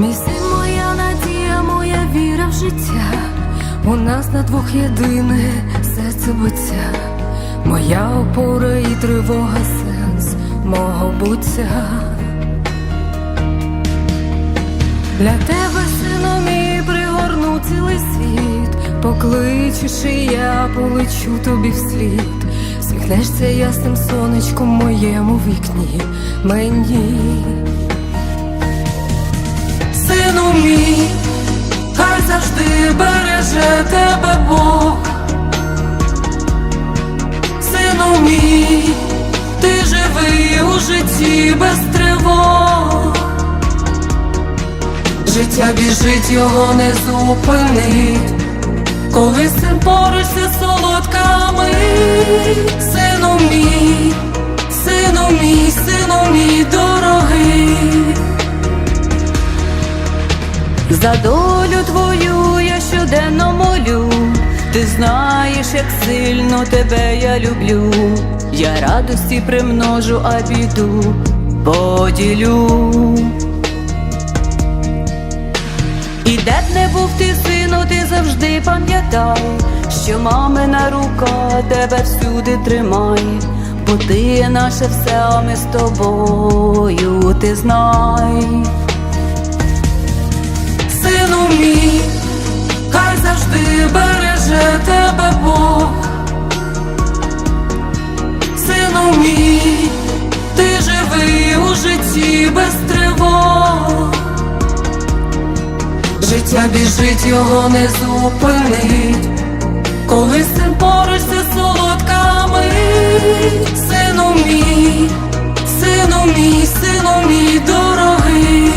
Мій моя надія, моя віра в життя. У нас на двох єдине серце биття, моя опора і тривога, сенс мого буття. Для тебе, сину мій, пригорну цілий світ, покличеш, і я полечу тобі вслід. Сміхнешся ясним сонечком моєму вікні мені. Завжди береже тебе Бог. Сину мій, ти живий у житті без тривог. Життя біжить, його не зупинить. Коли син поруч все солодка мить. Сину мій, сину мій, сину мій дорогий. За ти знаєш, як сильно тебе я люблю. Я радості примножу, а біду поділю. І де б не був ти, сину, ти завжди пам'ятай, що мамина рука тебе всюди тримає, бо ти наше все, а ми з тобою, ти знай. Життя біжить, його не зупинить. Коли син поруч це. Сину мій, сину мій, сину мій дорогий.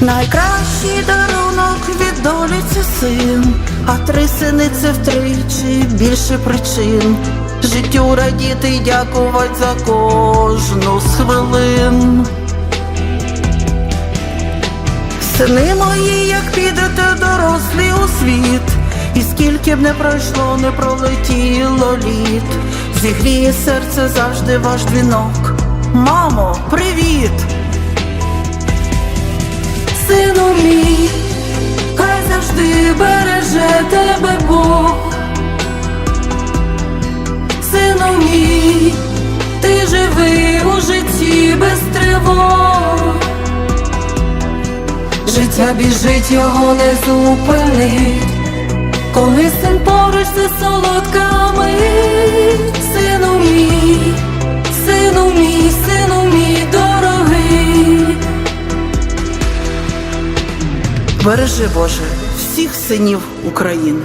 Найкращий дарунок від долі це син, а три сини це втричі більше причин. Життю радіти дякувати за кожну з хвилин. Сини мої, як підете дорослі у світ, і скільки б не пройшло, не пролетіло літ. Зігріє серце завжди ваш дзвінок. Мамо, привіт! Сину мій, хай завжди береже тебе Бог. Сину мій, ти живий у житті без тривог. Життя біжить, його не зупинить. Коли син поруч це солодка. Сину мій, сину мій, сину мій дорогий. Бережи Боже всіх синів України.